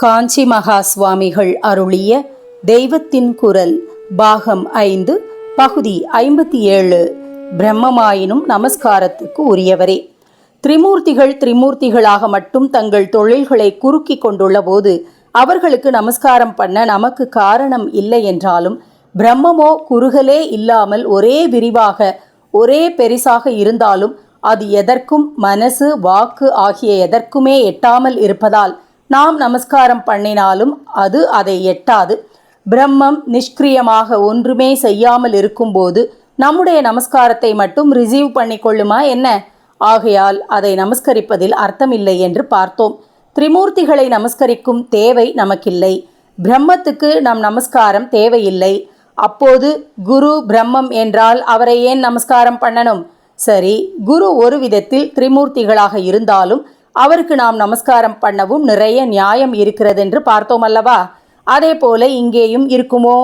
காஞ்சி மகா சுவாமிகள் அருளிய தெய்வத்தின் குரல் பாகம் ஐந்து பகுதி ஐம்பத்தி ஏழு பிரம்மமாயினும் நமஸ்காரத்துக்கு உரியவரே. திரிமூர்த்திகள் திரிமூர்த்திகளாக மட்டும் தங்கள் தொழில்களை குறுக்கி கொண்டுள்ள போது அவர்களுக்கு நமஸ்காரம் பண்ண நமக்கு காரணம் இல்லை என்றாலும் பிரம்மமோ குறுகலே இல்லாமல் ஒரே விரிவாக ஒரே பெரிசாக இருந்தாலும் அது எதற்கும் மனசு வாக்கு ஆகிய எதற்குமே எட்டாமல் இருப்பதால் நாம் நமஸ்காரம் பண்ணினாலும் அது அதை எட்டாது. பிரம்மம் நிஷ்கிரியமாக ஒன்றுமே செய்யாமல் இருக்கும்போது நம்முடைய நமஸ்காரத்தை மட்டும் ரிசீவ் பண்ணி கொள்ளுமா என்ன? ஆகையால் அதை நமஸ்கரிப்பதில் அர்த்தமில்லை என்று பார்த்தோம். திரிமூர்த்திகளை நமஸ்கரிக்கும் தேவை நமக்கில்லை. பிரம்மத்துக்கு நம் நமஸ்காரம் தேவையில்லை. அப்போது குரு பிரம்மம் என்றால் அவரை ஏன் நமஸ்காரம் பண்ணணும்? சரி குரு ஒரு விதத்தில் திரிமூர்த்திகளாக இருந்தாலும் அவருக்கு நாம் நமஸ்காரம் பண்ணவும் நிறைய நியாயம் இருக்கிறதென்று பார்த்தோம் அல்லவா? அதே போல இங்கேயும் இருக்குமோ?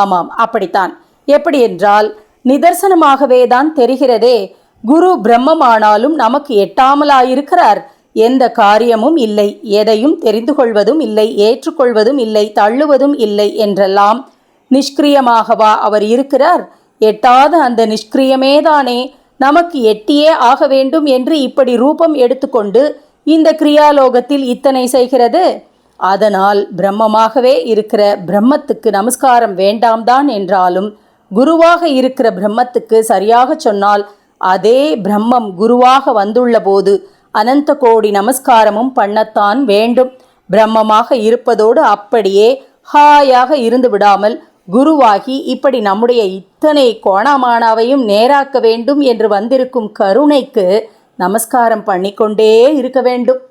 ஆமாம் அப்படித்தான். எப்படி என்றால் நிதர்சனமாகவே தான் தெரிகிறதே குரு பிரம்மமானாலும் நமக்கு எட்டாமலாயிருக்கிறார். எந்த காரியமும் இல்லை எதையும் தெரிந்து கொள்வதும் இல்லை ஏற்றுக்கொள்வதும் இல்லை தள்ளுவதும் இல்லை என்றெல்லாம் நிஷ்கிரியமாகவா அவர் இருக்கிறார்? எட்டாத அந்த நிஷ்கிரியமேதானே நமக்கு எட்டியே ஆக வேண்டும் என்று இப்படி ரூபம் எடுத்துக்கொண்டு இந்த கிரியாலோகத்தில் இத்தனை செய்கிறது? அதனால் பிரம்மமாகவே இருக்கிற பிரம்மத்துக்கு நமஸ்காரம் வேண்டாம்தான் என்றாலும் குருவாக இருக்கிற பிரம்மத்துக்கு சரியாக சொன்னால் அதே பிரம்மம் குருவாக வந்துள்ள போது அனந்த கோடி நமஸ்காரமும் பண்ணத்தான் வேண்டும். பிரம்மமாக இருப்பதோடு அப்படியே ஹாயாக இருந்து விடாமல் குருவாகி இப்படி நம்முடைய இத்தனை கோணமானாவையும் நேராக்க வேண்டும் என்று வந்திருக்கும் கருணைக்கு நமஸ்காரம் பண்ணிக்கொண்டே இருக்க வேண்டும்.